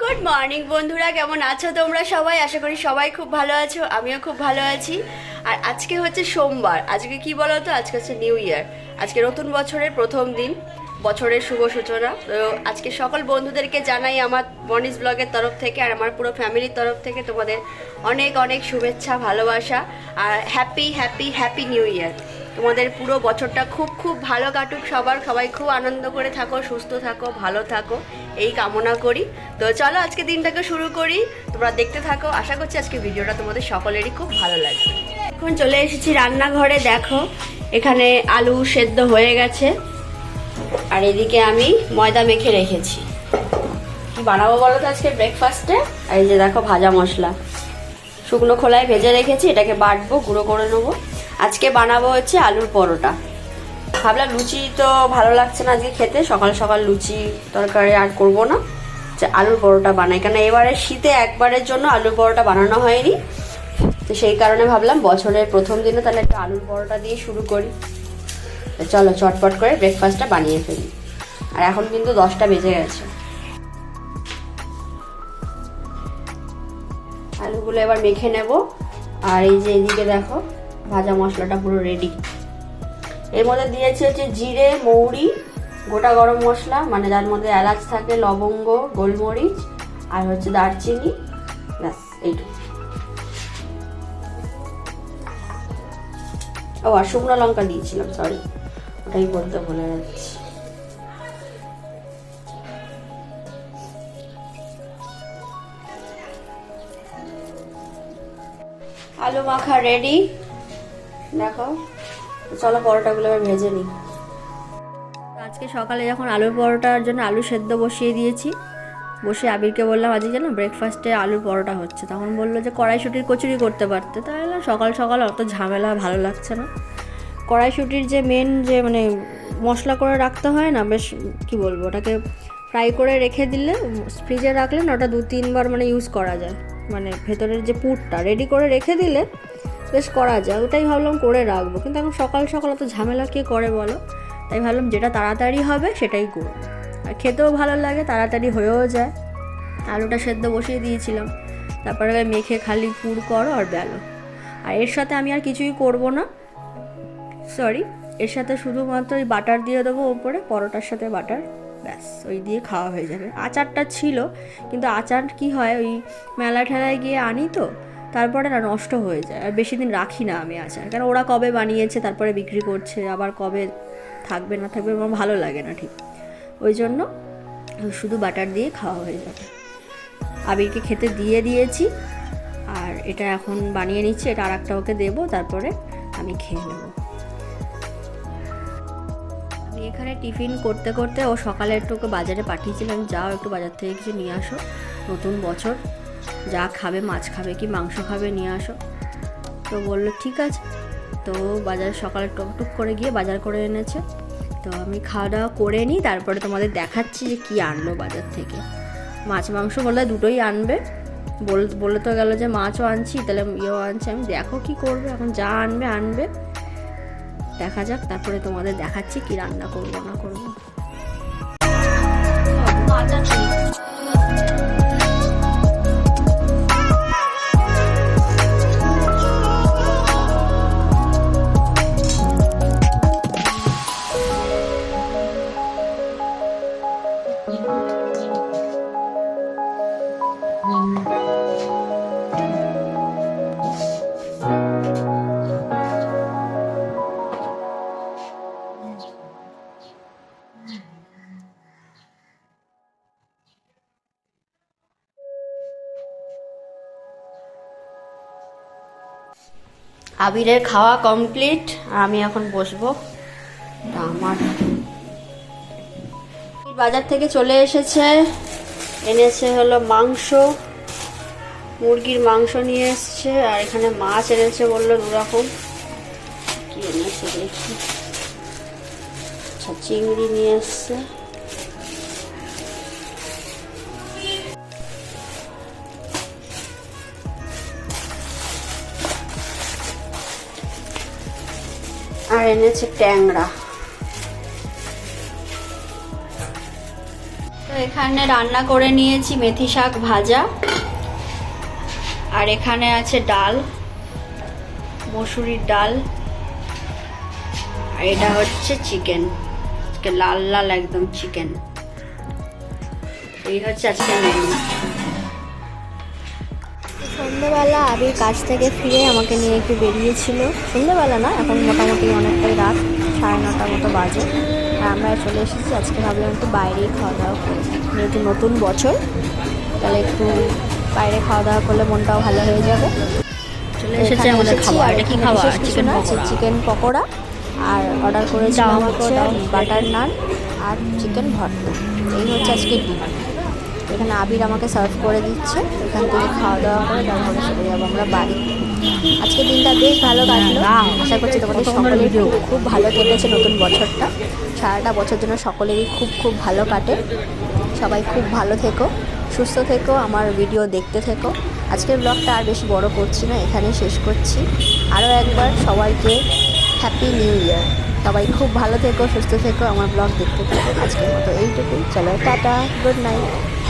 Good morning বন্ধুরা, কেমন আছো তোমরা সবাই? আশা করি সবাই খুব ভালো আছো, আমিও খুব ভালো আছি। আর আজকে হচ্ছে সোমবার, আজকে কি বলো তো আজকে হচ্ছে নিউ ইয়ার আজকে নতুন বছরের প্রথম দিন, বছরের শুভ সূচনা। তো আজকে সকল বন্ধুদেরকে জানাই আমার মনিস ব্লগের তরফ থেকে আর আমার পুরো ফ্যামিলির তরফ থেকে তোমাদের অনেক অনেক শুভেচ্ছা, ভালোবাসা, আর happy happy happy new year তোমাদের পুরো বছরটা খুব খুব ভালো কাটুক, সবার সবাই খুব আনন্দ করে থাকো, সুস্থ থাকো, ভালো থাকো, এই কামনা করি। তো চলো আজকে দিনটাকে শুরু করি, তোমরা দেখতে থাকো। আশা করছি আজকে ভিডিওটা তোমাদের সকলেরই খুব ভালো লাগবে। এখন চলে এসেছি রান্নাঘরে, দেখো, এখানে আলু সেদ্ধ হয়ে গেছে। আর এদিকে আমি ময়দা মেখে রেখেছি। বানাবো বলো তো আজকে ব্রেকফাস্টে আর এই যে দেখো ভাজা মশলা। শুকনো খোলায় ভেজে রেখেছি, এটাকে বাটবো, গুঁড়ো করে নেব। আজকে বানাবো হচ্ছে আলুর পরোটা। ভাবলাম লুচি তো ভালো লাগছে না আজকে খেতে, সকাল সকাল লুচি তরকারি আর করব না। যে আলুর পরোটা বানাই কেন এবারে শীতে একবারের জন্য আলুর পরোটা বানানো হয়নি। তো সেই কারণে ভাবলাম বছরের প্রথম দিনে তাহলে একটু আলুর পরোটা দিয়ে শুরু করি। চলো চটপট করে ব্রেকফাস্টটা বানিয়ে ফেলি। আর এখন কিন্তু দশটা বেজে গেছে। আলুগুলো এবার মেখে নেব। আর এই যে এদিকে দেখো ভাজা মশলাটা পুরো রেডি এর মধ্যে দিয়েছি হচ্ছে জিরে, মৌরি, গোটা গরম মশলা মানে যার মধ্যে এলাচ থাকে, লবঙ্গ, গোলমরিচ আর হচ্ছে দারচিনি। ব্যাস, এইটুকু। ও, আর শুকনো লঙ্কা দিয়েছিলাম সরি ওটাই বলতে ভুলে যাচ্ছি আলু মাখা রেডি দেখো, চলো পরোটাগুলো এবার ভেজে নিই। আজকে সকালে যখন আলুর পরোটার জন্য আলু সেদ্ধ বসিয়ে দিয়েছি, বসে আবিরকে বললাম আজকে যেন ব্রেকফাস্টে আলুর পরোটা হচ্ছে। তখন বলল যে, কড়াইশুটির কচুরি করতে পারতে। তাহলে সকাল সকাল অত ঝামেলা, ভালো লাগছে না। কড়াইশুটির যে মেন যে মানে মশলা করে রাখতে হয় না, বেশ কি বলব, ওটাকে ফ্রাই করে রেখে দিলে ফ্রিজে রাখলে না ওটা দু তিনবার মানে ইউজ করা যায়। মানে ভেতরের যে পুরটা রেডি করে রেখে দিলে বেশ করা যায় ওটাই ভাবলাম করে রাখব। কিন্তু এখন সকাল সকাল অত ঝামেলা কে করে বলো? তাই ভাবলাম যেটা তাড়াতাড়ি হবে সেটাই করব। আর খেতেও ভালো লাগে, তাড়াতাড়ি হয়েও যায়। আলুটা সেদ্ধ বসিয়ে দিয়েছিলাম। তারপরে মেখে খালি পুর করো আর বেলো। আর এর সাথে আমি আর কিছুই করব না। সরি এর সাথে শুধুমাত্র ওই বাটার দিয়ে দেবো ওপরে, পরোটার সাথে বাটার, ব্যাস, ওই দিয়ে খাওয়া হয়ে যাবে। আচারটা ছিল, কিন্তু আচার কি হয়, ওই মেলা ঠেলায় গিয়ে আনি তো তারপরে না নষ্ট হয়ে যায়। আর বেশি দিন রাখি না আমি আচার কারণ ওরা কবে বানিয়েছে, তারপরে বিক্রি করছে, আবার কবে থাকবে, না থাকবে, আমার ভালো লাগে না ঠিক। ওই জন্য শুধু বাটার দিয়ে খাওয়া হয়ে যাবে। আবিরকে খেতে দিয়ে দিয়েছি, আর এটা এখন বানিয়ে নিচ্ছি, এটা আর একটা ওকে দেবো, তারপরে আমি খেয়ে নেব। আমি এখানে টিফিন করতে করতে ও সকালে একটু ওকে বাজারে পাঠিয়েছিলাম, যাও একটু বাজার থেকে কিছু নিয়ে আসো, নতুন বছর। যা খাবে, মাছ খাবে কি মাংস খাবে নিয়ে আসো। তো বলল, ঠিক আছে। তো বাজার সকালে টুকটুক করে গিয়ে বাজার করে এনেছে। তো আমি খাওয়া দাওয়া করে নিই, তারপরে তোমাদের দেখাচ্ছি যে কী আনলো বাজার থেকে। মাছ, মাংস বললে, দুটোই আনবে। বল তো গেল যে, মাছও আনছি, তাহলে ইয়েও আনছি। আমি, দেখো কি করবে, এখন যা আনবে আনবে। দেখা যাক, তারপরে তোমাদের দেখাচ্ছি কি রান্না করব, না করব। আবিরের খাওয়া কমপ্লিট আমি এখন বসবো। আমার বাজার থেকে চলে এসেছে। এনেছে হলো মাংস। মুরগির মাংস নিয়ে এসছে, আর এখানে মাছ এনেছে বলল দু রকম কি এনেছে দেখি। আচ্ছা চিংড়ি নিয়ে এসছে। এনেছে ট্যাংরা। তো এখানে রান্না করে নিয়েছি মেথি শাক ভাজা। আর এখানে আছে ডাল, মসুরির ডাল। আর এটা হচ্ছে চিকেন। লাল লাল একদম চিকেন। এই হচ্ছে আজকে মেনু সন্ধ্যেবেলা আবির কাজ থেকে ফিরে আমাকে নিয়ে একটু বেরিয়েছিল। সন্ধ্যেবেলা না এখন মোটামুটি অনেকটাই রাত সাড়ে নটার মতো বাজে। আর আমরা চলে এসেছি আজকে ভাবলাম একটু বাইরেই খাওয়া দাওয়া করি। যেহেতু নতুন বছর তাহলে একটু বাইরে খাওয়া দাওয়া করলে মনটাও ভালো হয়ে যাবে। চলে এসেছে আমাদের খাবার। এটা কি খাবার? চিকেন পকোড়া? চিকেন পকোড়া। আর অর্ডার করেছিলাম বাটার নান আর চিকেন ভর্তা। এই হচ্ছে আজকে ডিনার এখানে আবির আমাকে সার্ভ করে দিচ্ছে। এখান থেকে খাওয়া দাওয়া করে তারপরে চলে যাব আমরা বাড়ি। আজকে দিনটা বেশ ভালো কাটলো। আশা করছি তোমাদের সকলের খুব- খুব ভালো কেটেছে নতুন বছরটা। সারাটা বছর জন্য সকলেরই খুব খুব ভালো কাটে। সবাই খুব ভালো থেকো সুস্থ থেকো আমার ভিডিও দেখতে থেকো। আজকের ব্লগটা আর বেশি বড় করছি না এখানে শেষ করছি। আরও একবার সবাইকে হ্যাপি নিউ ইয়ার সবাই খুব ভালো থেকো সুস্থ থেকো আমার ব্লগ দেখতে থেকো। আজকের মতো এইটুকুই। চলো টাটা গুড নাইট